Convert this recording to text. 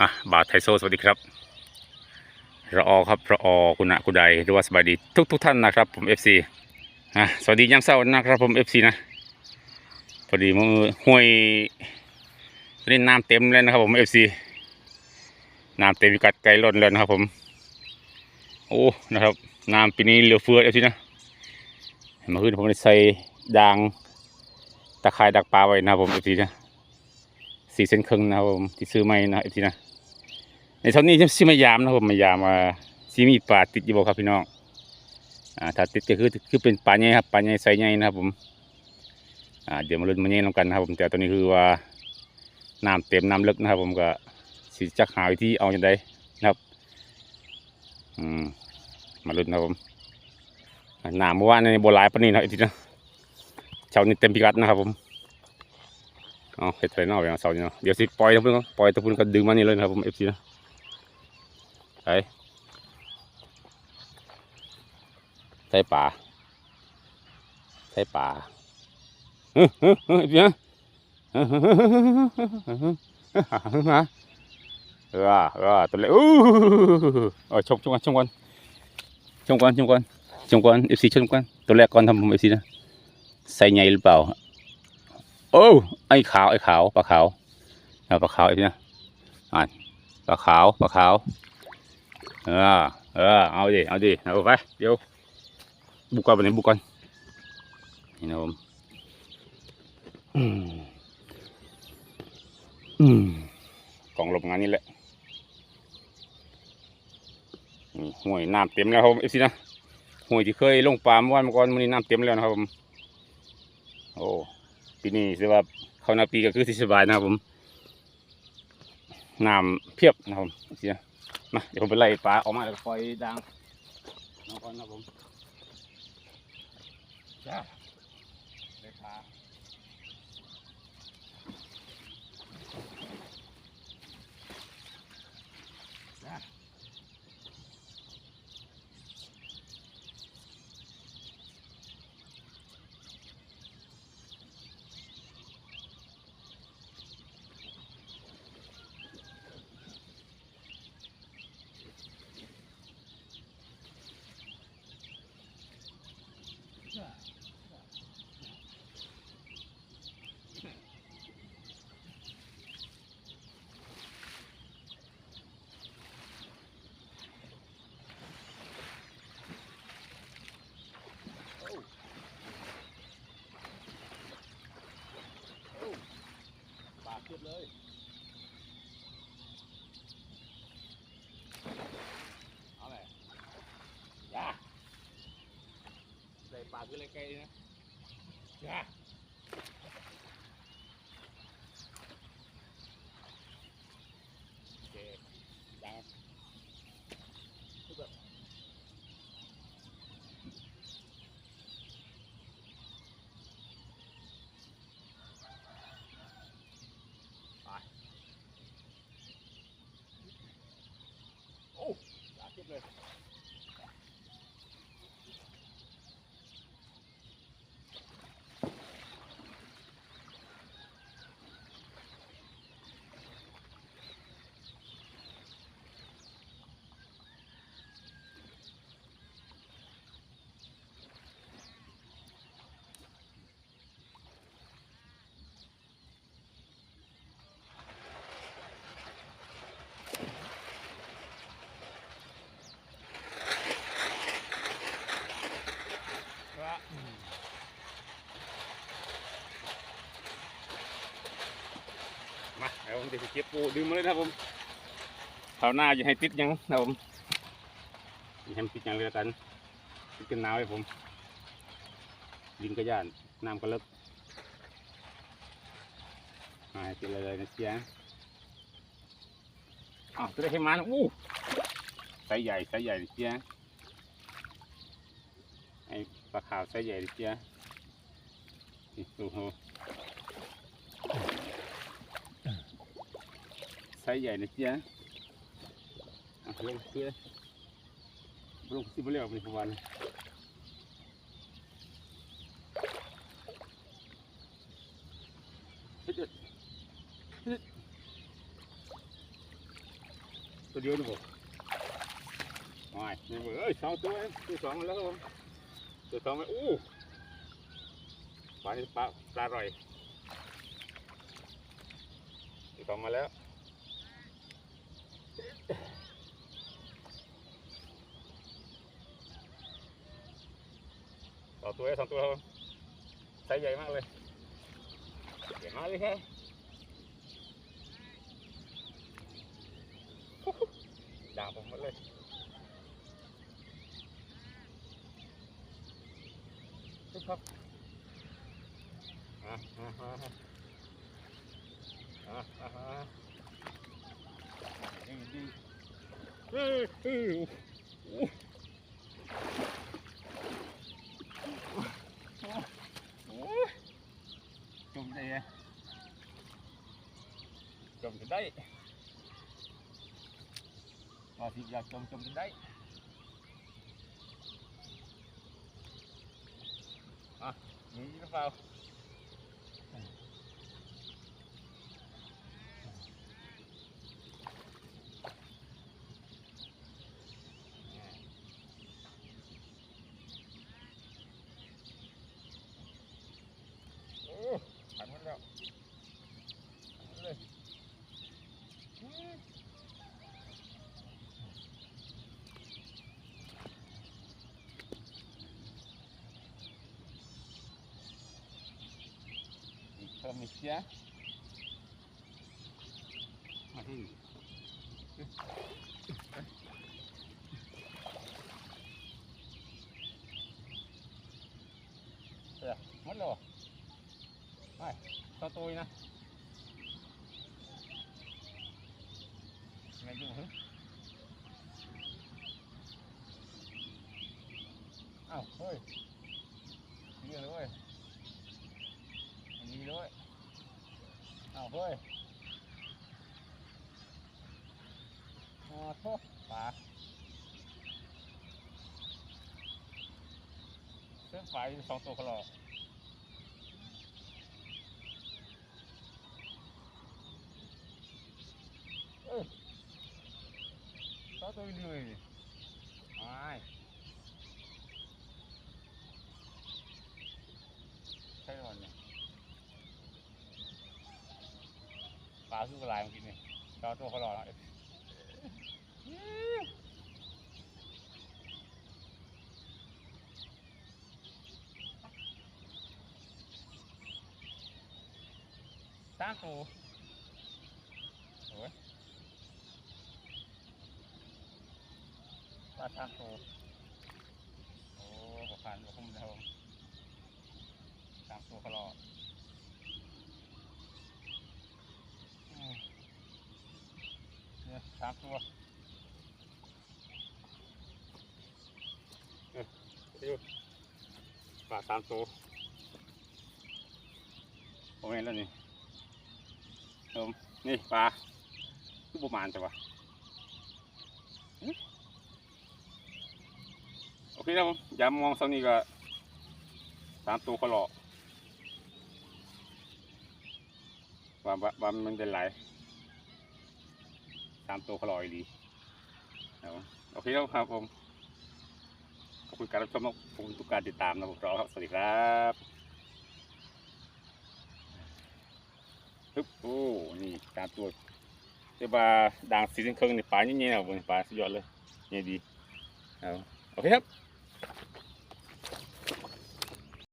อะบาทไทโซสวัสดีครับรออครับรออคุณะคุณใดหรือว่าสบายดีทุกทุกท่านนะครับ ผม FC อะสวัสดียามเช้านะครับผม FC นะพอดีมือห้วยเล่นน้ำเต็มเลยนะครับผม FC น้ำเต็มกัดไกลล้นเลยนะครับผม โอ้นะครับน้ำปีนี้เหลือเฟือ FC นะมื่อคืนผมใส่ดางตะไคร่ดักปลาไว้นะครับผม FC นะสี่เส้นครึ่งนะครับผมที่ซื้อไม่นะไอ้ทีนะ ในเท่านี้ซื้อมายามนะครับผมมายามมาซีมีปลาติดอยู่บ่ครับพี่น้องอ่าถ้าติดก็คือคือเป็นปลาใหญ่ครับปลาใหญ่ไซส์ใหญ่นะครับผมอ่าเดี๋ยวมาลุ้นมาแย่งกันนะครับผมแต่ตอนนี้คือว่าน้ำเต็มน้ำลึกนะครับ ผมก็สิจักหาวิธีเอาอย่างไรนะครับอืมมาลุ้นนะครับผมอ่าน้ำเมื่อวานในโบราณปนนี้นะไอ้ทีนะเช้านี้เต็มพิกัดนะครับผมเอาเห็ดไปนอกอย่างเสาร์นี่เนาะเดี๋ยวสิปล่อยตะพุ่นก่อนปล่อยตะพุ่นก็ดึงมานี่เลยนะครับผมเอฟซีนะ ไปใส่ป่าใส่ป่าเฮ้ยเฮ้ยเฮ้ยเพียงเฮ้ยเฮ้ยเฮ้ยเฮ้ยเฮ้ยมาเออเออตัวเล็กอู้เออชมชมกันชมกันชมกันชมกันชมกันเอฟซีชมกันตัวแรกก่อนทำผมเอฟซีนะใส่ใหญ่หรือเปล่าโอ้ไอ้ขาวไอ้ขาวปลาขาวเอาปลาขาวไอ้พี่นะอ่านปลาขาวปลาขาว เออเออเอาดิเอาดิเอาไปเดี๋ยวบุกก่อนไปไหนบุกก่อนนี่นะผมอืมกล่องหลบงานนี่แหละห่วยน้ำเต็มแล้วครับผมเอฟซีนะห่วยที่เคยลงปลาเมื่อวานมาก่อนมันนี้น้ำเต็มแล้วนะครับผมโอ้ปีนี้สิว่าเข้าหน้าปีก็คือที่สบายนะครับผมน้ำเพียบนะครับผมเสีย มาเดี๋ยวผมไปไล่ปลาออกมาแล้วปล่อยดังน้องก่อนนะผมจ้าได้ปลาจ้า เพียบเลยเอาเลยจ้าใส่ปลาขึ้นเลยไกลนะจ้าโอเคดังคือแบบไปโอ้ยาเทียบเลยมาเดี๋ยวผมจะเก็บปูดึงมาเลยนะครับผมคราวหน้าจะให้ติดยังนะครับผมอย่าให้มันติดยังเลยละกันติดกันหนาวให้ผมดินก็ย่านน้ำก็เลิกมาให้ติดเลยเลยนะเชียอ้าวตัวได้ให้มานะอู้ไซส์ใหญ่ไซส์ใหญ่นะเชียไอ้ปลาขาวไซส์ใหญ่นะเชียนี่โอ้โห ไซส์ใหญ่นะจ๊ะอะลงเพื่อลงสิบเรียวเป็นประวันตัวเดียวนี่บ่โอ้ยนี่เอ้ยสองตัวเองตัวสองแล้วครับตัวสองมันอู้ปลาปลาปลาอร่อยตัวสองมาแล้ว สองตัวเองสองตัวครับผมไซส์ใหญ่มากเลยใหญ่มากเลยครับด่าผมหมดเลยทุกครับอะอะอะอะอะอะอะดีดีเฮ้ยเฮ้ยโอ้โอ้ยจมได้ไง จมกันได้มาสิอยากจมจมกันได้อะมีหรือเปล่า Prometia. Imagina. Rồi, mất rồi. Đây, cho tôi nè. Này dùng hứng. À, thôi. Đi rồi. าวเฮ้ยอ๋อโทษปลาเส้นไฟสองตัวคลอกเออสองตัวดีเลยดิไม่ใช่หรอเนี่ย ป ลาสู้กระไรมื่อกี้นี่จอตัวเขารอแล้วสร้างตัวโอ้ยปลาสร้างตัวโอ้ขอผ่านขอคุ้มเดิมสามตัวเขารอ เนี่ยสามตัวเออดูปลาสามตัวผมเห็นแล้วนี่เอมนี่ปลาคือประมาณแต่ว่าโอเคครับผมอย่ามองเท่านี้ก็สามตัวเขาหลอกว่าว่าว่มันเป็นไร ตามตัวเขาลอยดีครับผมโอเคครับผม ขอบคุณการรับชมขอบคุณทุกการติดตามนะผมรอครับ สวัสดีครับฮึบโอ้ นี่ตามตัวเรียกว่าด่างสีเส้นเครื่องนี่ปลาเงี้ยๆนะผมปลาสุดยอดเลยเนี่ยดีเอาโอเคครับ